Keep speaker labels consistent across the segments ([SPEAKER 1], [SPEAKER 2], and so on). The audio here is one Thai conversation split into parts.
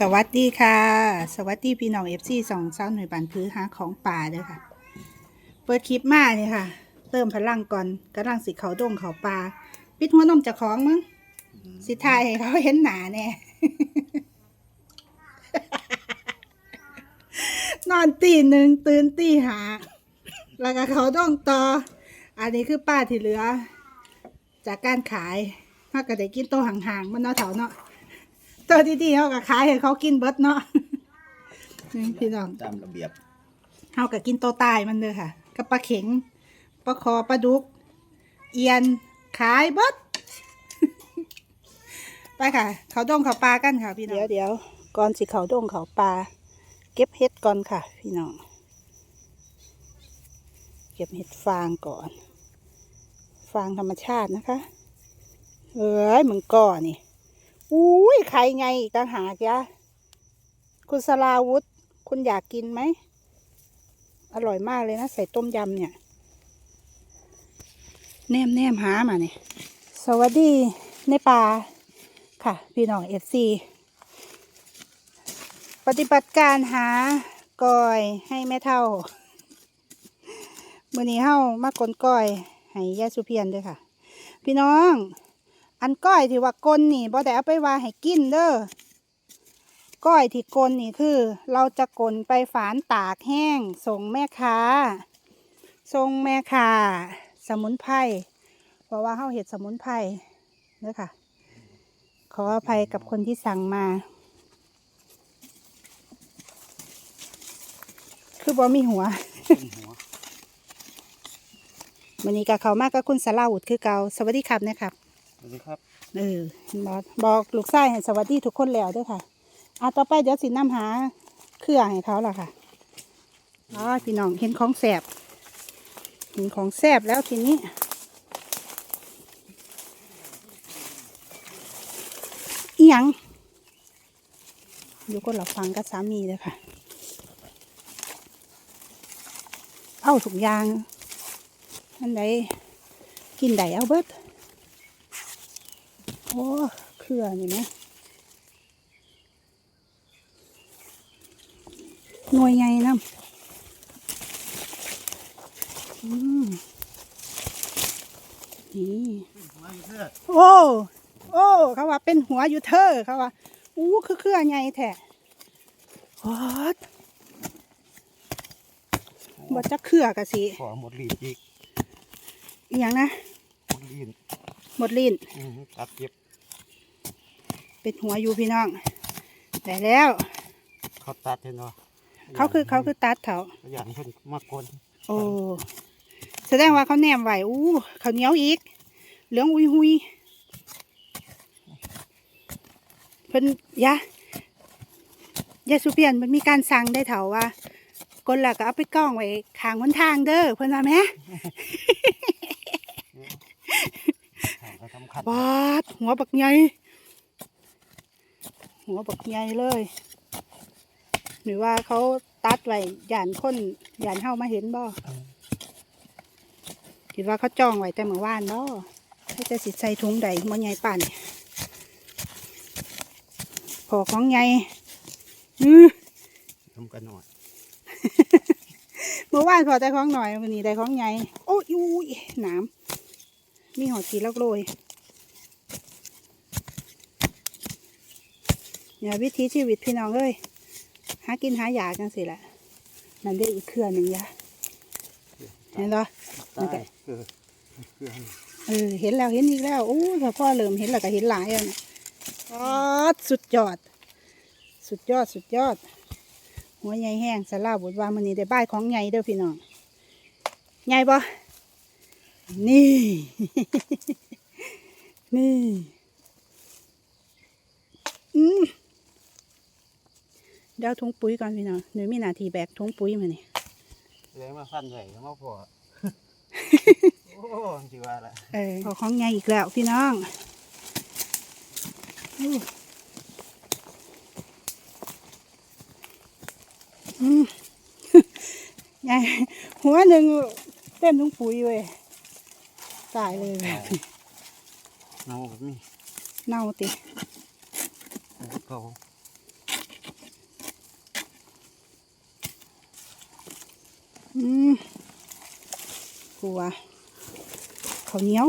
[SPEAKER 1] สวัสดีค่ะ สวัสดีพี่น้องเอฟซีสองเช้าหน่วยบันพื้หาของป่าเด้อค่ะ เปิดคลิปมาเนี่ยค่ะ เติมพลังก่อนกำลังสิเขาดงเขาปลาปิดหัวนมเจากของมั้งสิทายให้เขาเห็นหนาแน่นอนตีหนึ่งตื่นตีหา แล้วก็เขาต้องต่อ อันนี้คือป้าที่เหลือ จากการขายมากก็ได้กินโตห่างๆมันเนาะเถาเนาะ ตัวดีๆเขาก็ขายให้เขากินเบิดเนาะนี่พี่น้อง
[SPEAKER 2] ตามระเบียบ
[SPEAKER 1] เฮากับกินโตวตายมันเลยค่ะกับปลาเข็งปลาคอปลาดุก เอียนขายเบิดไปค่ะ เขาดงเขาปลากันค่ะพี่น้องเดี๋ยวเดี๋ยวก่อนสิเขาดงเขาปลาเก็บเห็ดก่อนค่ะ พี่น้องเก็บเห็ดฟางก่อน ฟางธรรมชาตินะคะเอ้ยมึงก่อนี่ อุ้ยใครไงอีกต่างหากยะคุณสลาวุธ คุณอยากกินไหม อร่อยมากเลยนะ ใส่ต้มยำเนี่ย แนมแนมหามาเนี่ยสวัสดีในป่าค่ะ พี่น้องเอฟซีปฏิบัติการหากอยให้แม่เท่ามื่อนี้เฮ้ามากลนก้อย ให้ยาสุเพียนด้วยค่ะ พี่น้อง อันก้อยที่ว่ากลนี่บ่ได้เอาไปว่าให้กินเด้อก้อยที่กลนี่คือ เราจะกลไปฝานตากแห้งส่งแม่ค้าส่งแม่ค้าสมุนไพรเพราะว่าเฮาเห็ดสมุนไพรเด้อค่ะ ขออภัยกับคนที่สั่งมา คือบ่มีหัว
[SPEAKER 2] หัว
[SPEAKER 1] วันนี้ก็เขามากกับคุณสลาวุธคือเกาสวัสดีครับนะครับ
[SPEAKER 2] สวัสดีครับ
[SPEAKER 1] เออบอกบอกลูกชายให้สวัสดีทุกคนแล้วด้วยค่ะอะต่อไปเดี๋ยวสิน้ำหาเครื่องให้เขาล่ะค่ะอ๋อพี่น้องเห็นของแสบเห็นของแสบแล้วทีนี้อีหยังอยู่ก็หลับฟังกับสามีเลยค่ะเอาถุงยางอันไหนกินไดเอาเบิด โอ้เครือนี่นะหน่วยใหญ่น้ำอืมนี่โอ้โอ้เขาว่าเป็นหัวอยู่เธอเขาว่าอู้คือเครือใหญ่แท้โอ๊ดบ่จะเครือกะสิ
[SPEAKER 2] ขอหมดลีนอีก
[SPEAKER 1] อหย่างนะ
[SPEAKER 2] หมดลีน
[SPEAKER 1] หมดลิ้น
[SPEAKER 2] อือฮึตัดเก็บ
[SPEAKER 1] เป็นหัวอยู่พี่น้องได้แล้ว
[SPEAKER 2] เขาตัดเห็นเนาะ
[SPEAKER 1] เขาคือเขาคือตัดเขา
[SPEAKER 2] อย่างเพิ่นมากคน
[SPEAKER 1] โอ้แสดงว่าเขาแนมไหวอู้เขาวเหนียวอีก เหลืองอุยหุยเพิ่นยะยาสุเปียนมันมีการสั่งได้เถาว่าคนละก็เอาไปกล้องไว้ข้างหนทางเด้อเพิ่นว่าแหม่
[SPEAKER 2] ทางเขาสำคัญ
[SPEAKER 1] บาดหัวบักใหญ่ หัวบักใหญ่เลย หรือว่าเขาตัดไว้ย่านคนย่านเฮามาเห็นบ่คิดว่าเขาจองไว้แต่เมื่อวานเนาะให้จะสิใส่ถุงใดมันใหญ่ป่านนี่พอของใหญ่อื้อ
[SPEAKER 2] ทำกันหน่อย
[SPEAKER 1] เมื่อวานพอแต่ของหน่อยวันนี้ได้ของใหญ่ โอ้ยอุ้ยหนามมีหอดกีลักโรย เนี่ยวิถีชีวิตพี่น้องเอ้ยหากินหาอยากจังสิแหละนั่นได้อีกเครือหนึ่งยะเห็นเหรอมันก็
[SPEAKER 2] ตายเออเครื่อง
[SPEAKER 1] เออเห็นแล้วเห็นอีกแล้วโอ้ยพอพ่อเริ่มเห็นแล้วก็เห็นหลายแล้วนะอ๋อสุดยอด สุดยอดสุดยอด หัวใหญ่แห้งสลาบุตรว่ามันนี้ได้บ้ายของใหญ่เด้อพี่น้องใหญ่ปะนี่ นี่ อืม เดี๋ยวถุงปุ๋ยก่อนพี่น้องหนูมีหน้าที่แบกถุงปุ๋ยมานี่
[SPEAKER 2] เลยมาฟันใส่ก็มาพอโอ้จีว่าละ
[SPEAKER 1] เออเอาของใหญ่อีกแล้วพี่น้องอู้อืมใหญ่หัวหนึ่งเต็มถุงปุ๋ยเว้ยตายเลยแบบ
[SPEAKER 2] เนาแบบนี้
[SPEAKER 1] เน่าติ
[SPEAKER 2] เก่า
[SPEAKER 1] กลัวข้าวเหนียว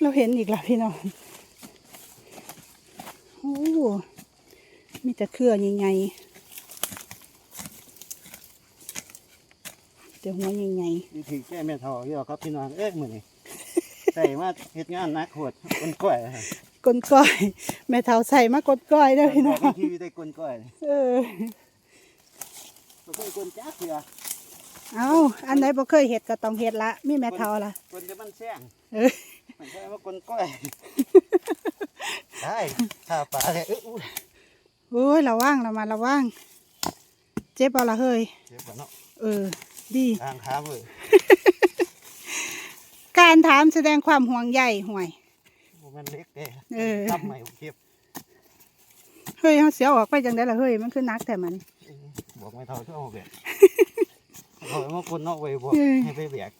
[SPEAKER 1] เราเห็นอีกแล้วพี่น้องโอ้มีแต่เครือใหญ่ๆแต่หัวใหญ่
[SPEAKER 2] วิธีแก้แม่ทอยอครับพี่น้องเอ๊ะมือนี้ใส่มาเฮ็ดงานนักโหดก้นก้อยครับ
[SPEAKER 1] ก้นก้อย แม่เท้าใส่มากดก้อยเด้อพี่น้อง
[SPEAKER 2] ที่ได้ก้นก้อย
[SPEAKER 1] เออ
[SPEAKER 2] บ่เคยก้นจักเถื่อ
[SPEAKER 1] เอาอันไหนบ่เคยเห็ดก็ต้องเห็ดละมีแม่เท้าละ
[SPEAKER 2] ก้นจะมันแซง
[SPEAKER 1] เออ
[SPEAKER 2] ไม่ใช่ว่าก้นก้อยได้ถ้าปลาเลยเอ้ยอุ้ย
[SPEAKER 1] โอ้ยระวังระมาระวังเจ็บเอาละเฮ้ย
[SPEAKER 2] เจ็บปะเนาะ
[SPEAKER 1] เออ ดี
[SPEAKER 2] ทางขามือ
[SPEAKER 1] การถามแสดงความห่วงใยห่วย
[SPEAKER 2] บ่แมันเล็กเด้
[SPEAKER 1] เออ
[SPEAKER 2] ทำใหม่เก็บ
[SPEAKER 1] เฮ้ยเขาเสียออกไปจังได้ละเฮ้ยมันคือนักแต่มัน
[SPEAKER 2] บอกไม่เท่าช่วงเบียกเอาไว้ว่าคนนอกไว้บอก
[SPEAKER 1] เออ
[SPEAKER 2] ให้ไปเบียก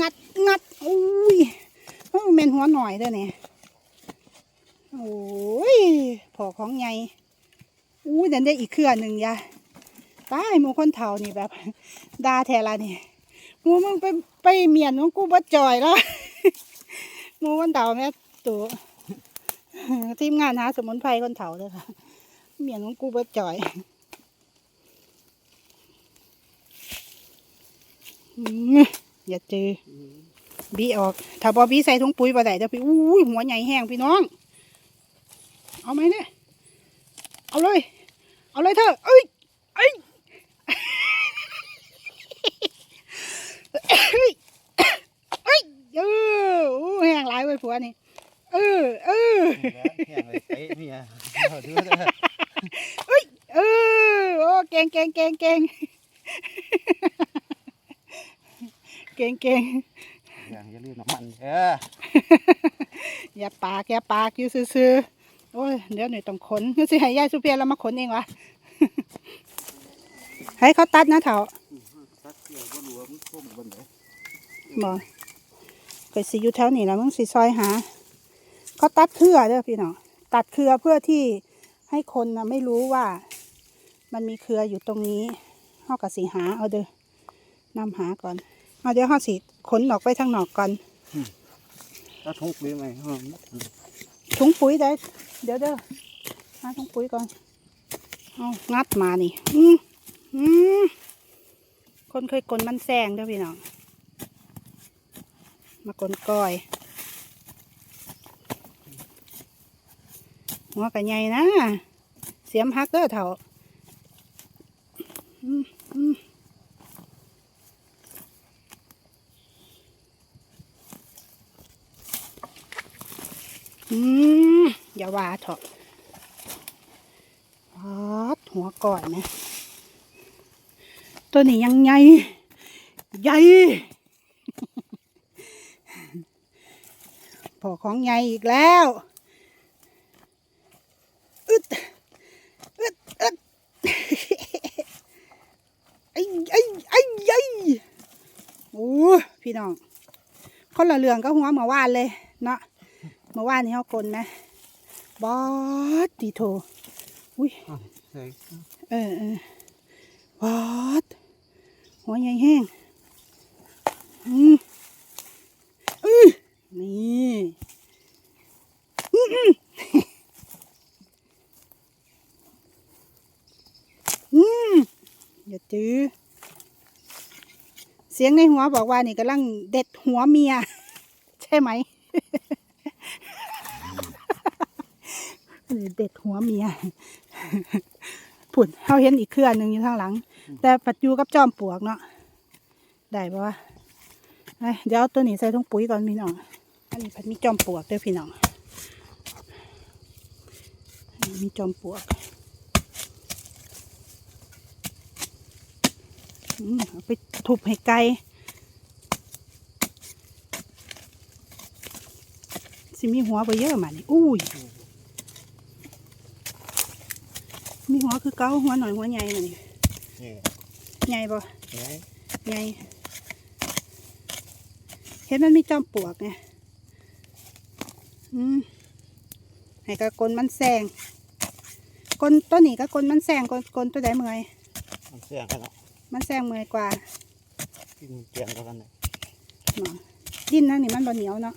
[SPEAKER 1] งัดงัดอุ้ยเฮ้ยเมนหัวหน่อยเด้อเนี่ยโอ้ยพอของใหญ่อู้ยเดี๋ยวได้อีกเครือหนึ่งยาตายหมูคนเฒ่านี่แบบดาแทละนี่หมูมึงไปไปเมียนของกูบ่จ่อยแล้ว หมูคนเฒ่าแม่ตัว ทีมงานหาสมุนไพรคนเฒ่าเด้อค่ะ เมียนของกูบ่จ่อยอืมอย่าเจอบีออก ถ้าบอบีใส่ถุงปุ๋ยบ่ได้เดี๋ยวพี่อุ้ยหัวใหญ่แห้งพี่น้อง เอาไหมเนี่ย เอาเลย เอาเลยเธอเอ้ยเอ้ยเอ้ยเอ้ยเออโอ้แห้งหลายเว้ยผัวนี่ เออเออ
[SPEAKER 2] แห้งเลยไอ้เมียเอาดูเด้อ
[SPEAKER 1] เออโอ้เก่งเก่งเก่งเก่งเก่งเก่ง
[SPEAKER 2] อย่างอย่าลืมน้ำมันเออ
[SPEAKER 1] อย่าปากอย่าปากอยู่ซื่อๆโอ้ยเดี๋ยวหน่อยต้องขนนี่สิให้ยายสุเพียนเรามาขนเองวะให้เขาตัดนะเถา
[SPEAKER 2] ตัดเกี่ยวบ่รู้ว่ามันส้มบนไหน
[SPEAKER 1] บอกก็สิอยู่แถวนี้แล้วมึงสิซอยหา เขาตัดเครือเด้อพี่น้องตัดเครือเพื่อที่ให้คนนะไม่รู้ว่า มันมีเครืออยู่ตรงนี้เขากับสีหาเอาเด้อนำหาก่อนเอาเดี๋ยวเขาสิขนออกไปทางนอกก่อน
[SPEAKER 2] ถ้าทุ่งปุ๋ยไหมอ๋อ
[SPEAKER 1] ถุงปุ๋ยได้เดี๋ยวเด้อหาถุงปุ๋ยก่อนเอางัดมานี่ อืมอืมคนเคยกลนมันแซงเด้อพี่น้องมากลนก้อย หัวกะใหญ่นะ เสียมฮักเด้อเถ่าอืมอืมอย่าว่าเถอะพอดหัวก่อนนะ ตัวนี้ยังใหญ่ใหญ่พอของใหญ่อีกแล้วอึดอึดอึด ไอ้ไอ้ไอ้ไอ้โอ้ พี่น้องคนละเรื่องก็หัวเมื่อวานเลย เนาะเมื่อวานนี่เขากลนไหมบอสตีโทอุ้ย
[SPEAKER 2] ใส่
[SPEAKER 1] เออเออวอดหัวใหญ่แห้งอืมอือนี่อื้ออื้ออืมอย่าจื้อ เสียงในหัวบอกว่านี่กำลังเด็ดหัวเมีย ใช่ไหมเด็ดหัวเมียผุนเขาเห็นอีกเครือหนึ่งอยู่ข้างหลัง แต่ปัดอยู่กับจอมปลวกเนาะได้ปะวะเดี๋ยวเอาตัวนี้ใส่ถุงปุ๋ยก่อนพี่น้องอันนี้พัดมีจอมปลวกด้วยพี่น้องมีจอมปลวกอืมเอา ไปทุบให้ไกลสิมีหัวไปเยอะมานี่อุ้ย มีหัวคือเก้าหัวหน่อยหัวใหญ่น่ะนี่
[SPEAKER 2] นี่
[SPEAKER 1] ใหญ่ปะ
[SPEAKER 2] ไง
[SPEAKER 1] ใหญ่เห็นมันมีจอมปลวกไงอืมให้กระกลมันแซงกลตัวนี้ก็กลมันแซงกลกลตัวใดเมื่อย
[SPEAKER 2] มันเสียงกันเนาะ
[SPEAKER 1] มันแซงเมื่อยกว่า
[SPEAKER 2] กินเกียงเท่ากันเลย
[SPEAKER 1] เนาะดินนั่นนี่มันบ่เหนียวเนาะ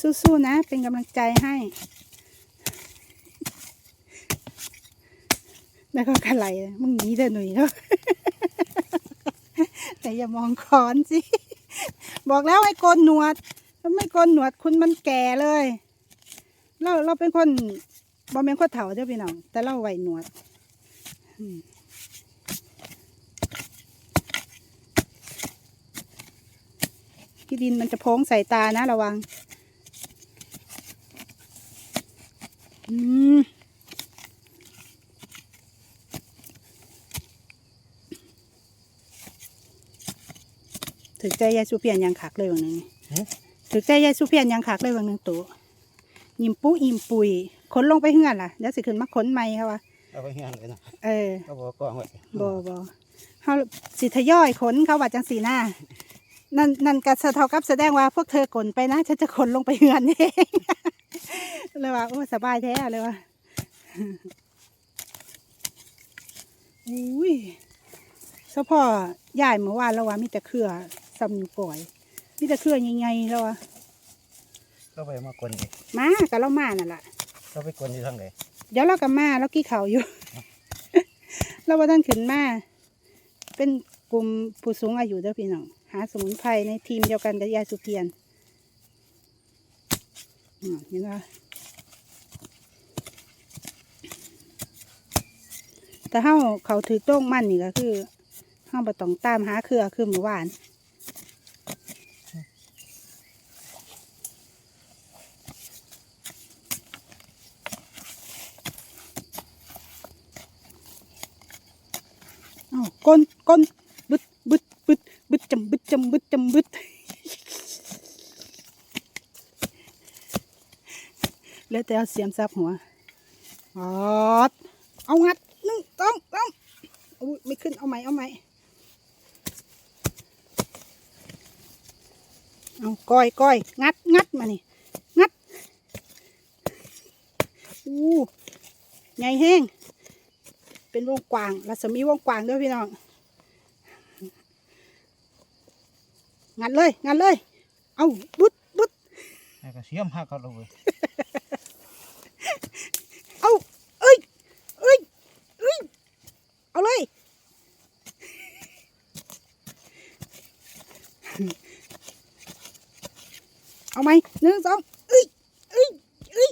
[SPEAKER 1] สู้ๆนะเป็นกำลังใจให้แล้วก็กระไหลมึงหนีเดินหนุ่ยแล้วแต่อย่ามองค้อนสิ บอกแล้วให้โกนหนวดถ้าไม่โกนหนวดคุณมันแก่เลยเราเราเป็นคนบอเป็นคนเฒ่าเด้อพี่น้องแต่เราไหวหนวด อืมพี่ดินมันจะโพ้งใส่ตานะระวัง อืมถึกใจยายสุเพียนยังขักเลยวันหนึงถึกใจยายสุเพียนยังขักเลยวันหนึงตัวยิมปุยิมปุยขนลงไปเฮือนล่ะเดี๋ยวสิขึ้นมาขนใหม่ค่ะวะ
[SPEAKER 2] เอาไปเฮียนเลยนะ
[SPEAKER 1] เออ
[SPEAKER 2] ก็บอกกองไว้
[SPEAKER 1] บอบอเฮาสิทยอยขนเขาว่าจังสีหน้านั่นนั่นก็สะเท่ากับแสดงว่าพวกเธอกลไปนะฉันจะขนลงไปเฮือนเองเลยว่าโอ้สบายแท้เลยว่าอุ้ยเฉพาะยายเมื่อวานแล้วว่ามีแต่เครือสำนูก่อย มีแต่เครือใหญ่ๆแล้วว่า
[SPEAKER 2] ก็ไปมากวนอีก
[SPEAKER 1] มากับเรามานั่นแหละ
[SPEAKER 2] ก็ไปกวนที่ทางไหน
[SPEAKER 1] เดี๋ยวเรากับมาแล้วกี้เขาอยู่ เราว่าท่านขึ้นมาเป็นกลุ่มผู้สูงอายุเด้อพี่น้องหาสมุนไพรในทีมเดียวกันกับยายสุเพียนเห็นไหมแต่เฮาเขาถือโต้งมั่นนี่ก็คือเฮาบ่ต้องตามหาเครือคือเมื่อวาน อ้าวก้นก้นบึดบึดบึดบึดจำบึดจำบึดจำ บึดแล้วแต่เอาเสียมซับหัวออดเอางัดหนึ่งต้องต้องอุ้ยไม่ขึ้นเอาไหมเอาไหมเอาก้อยก้อยงัดงัดมานี่งัดอู้ใหญ่แห้ง เป็นวงกว้างรัศมีวงกว้างด้วยพี่น้อง งัดเลยงัดเลย เอาบุดบุด
[SPEAKER 2] ให้ก็เสียมหักเขาเลย
[SPEAKER 1] เอาเอ้ยเอ้ยเอ้ยเอาเลยเอาไหมหนึ่งสองเอ้ยเอ้ยเอ้ย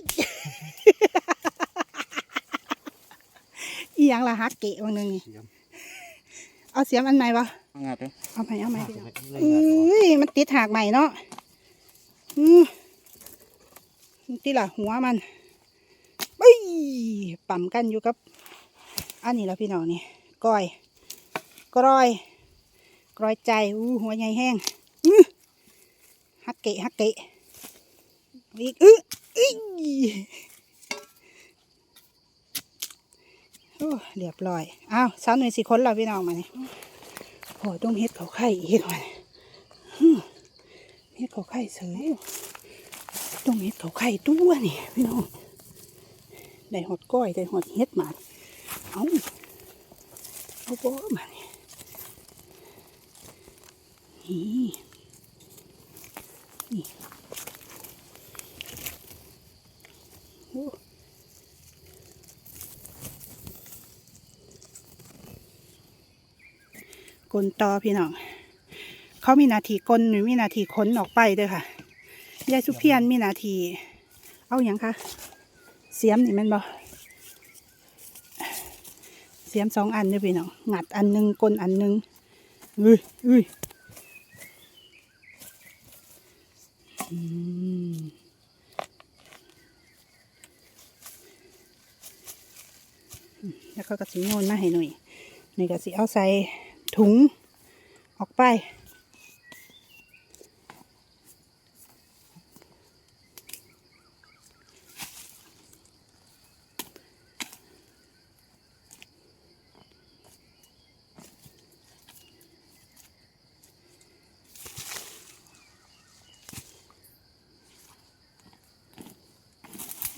[SPEAKER 1] อี หยังล่ะฮักเกะวันหนึ่งนี่
[SPEAKER 2] เสียม
[SPEAKER 1] เอาเสียมอันไหนวะ
[SPEAKER 2] เอางัดเลย
[SPEAKER 1] เอาไหมเอาไหม
[SPEAKER 2] หัก
[SPEAKER 1] พี่น้อง
[SPEAKER 2] เลยเลย
[SPEAKER 1] เอ
[SPEAKER 2] งัดออก้
[SPEAKER 1] ยมันติดหากใหม่เนาะอืมที่ละหัวมันไปปั่มกันอยู่กับ อันนี้ละพี่น้องนี่ก้อยกรอยกรอยใจอู้หัวใหญ่แห้งอื้อฮักเกะฮักเกะอีกอื้ออื้อโอ้ เรียบร้อย อ้าวสาวหน่วยสิคนเราพี่น้องมาเนี่ยโอ้ยต้องเฮ็ดเขาไข่อีกมันฮึ่มเฮ็ดเขาไข่เสยต้องเฮ็ดเขาไข่ตัวนี่พี่น้อง ได้หอดก้อยได้หอดเฮ็ดมาเอาเอาบ่มานี่นี่นี่โอ้ กลต่อพี่น้องเขามีนาทีกลหรือมีนาทีขนออกไปด้วยค่ะยายสุเพียนมีนาที เอาอย่างคะเสียมนี่มันบ่เสียมสองอันเด้อพี่น้องงัดอันหนึ่งกลอันหนึ่งอุ้ยอุ้ยแล้วก็กระสีโงนมาให้หน่อยนี่กระสีเอาใส่ ถุงออกไป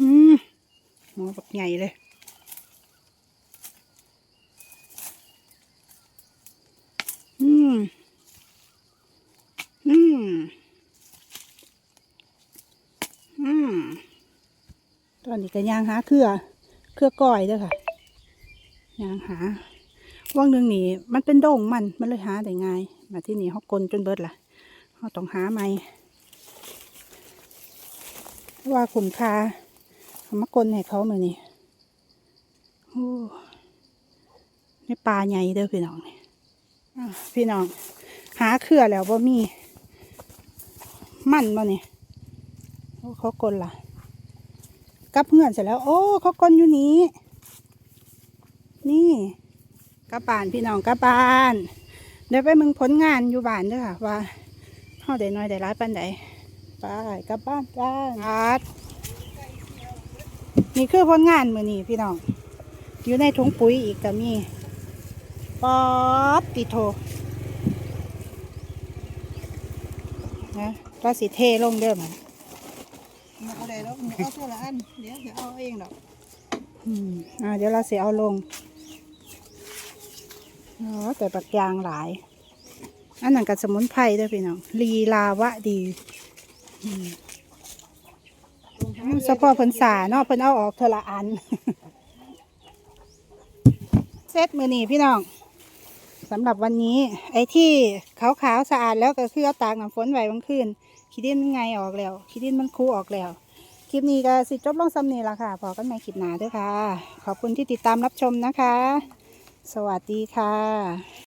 [SPEAKER 1] อืมหัวบักใหญ่เลย อืม อืม อืม ตอ นนี้ก็ย่างหาเครือเครือก้อยเด้วยค่ะย่างหาว่างหนึ่งนี่มันเป็นดงมันมันเลยหาได้ง่าย มาที่นี่เขากลนจนเบิดล่ะเขาต้องหาใหม่ว่าขุมคาเขามากลให้เขามือนี่โอ้นี่ปลาใหญ่เด้อพี่น้องนี่อ้าวพี่น้อง หาเครือแล้วบ่มี มันบ่นี่โอ้เขากลนล่ะ กับเพื่อนเสร็จแล้ว โอ้เขากลนอยู่นี้ นี่กลับบ้านพี่น้องกลับบ้านเดี๋ยวไปมึงผลงานอยู่บ้านด้วยค่ะ ว่าเฮาได้น้อยได้ร้ายปานใดไปกลับบ้านกันอาดนี่คือผลงานมือนี้พี่น้อง อยู่ในถุงปุ๋ยอีกก็มีป๊อปติโทนะก็สิเทลงเด้อมัน
[SPEAKER 3] เอาได้แล้วเอาตัวละอัน เดี๋ยวจะเอาเองดอก
[SPEAKER 1] อืมอ่าเดี๋ยวเราเสียเอาลงอ๋อแต่ปักยางหลาย อันนั้นกับสมุนไพรด้วยพี่น้องลีลาวะดีอืมเฉพาะเพิ่นสาเนาะเพิ่นเอาออกเทอละอัน เซตมือนี่พี่น้องสำหรับวันนี้ ไอ้ที่ขาวๆสะอาดแล้วก็คือเอาตากน้ำฝนไว้บางคืน ขี้ดินมันไงออกแล้วขี้ดินมันคูออกแล้ว คลิปนี้ก็สิจบลงซ้ำนี่ละค่ะพอกันใหม่คลิปหน้าด้วยค่ะ ขอบคุณที่ติดตามรับชมนะคะ สวัสดีค่ะ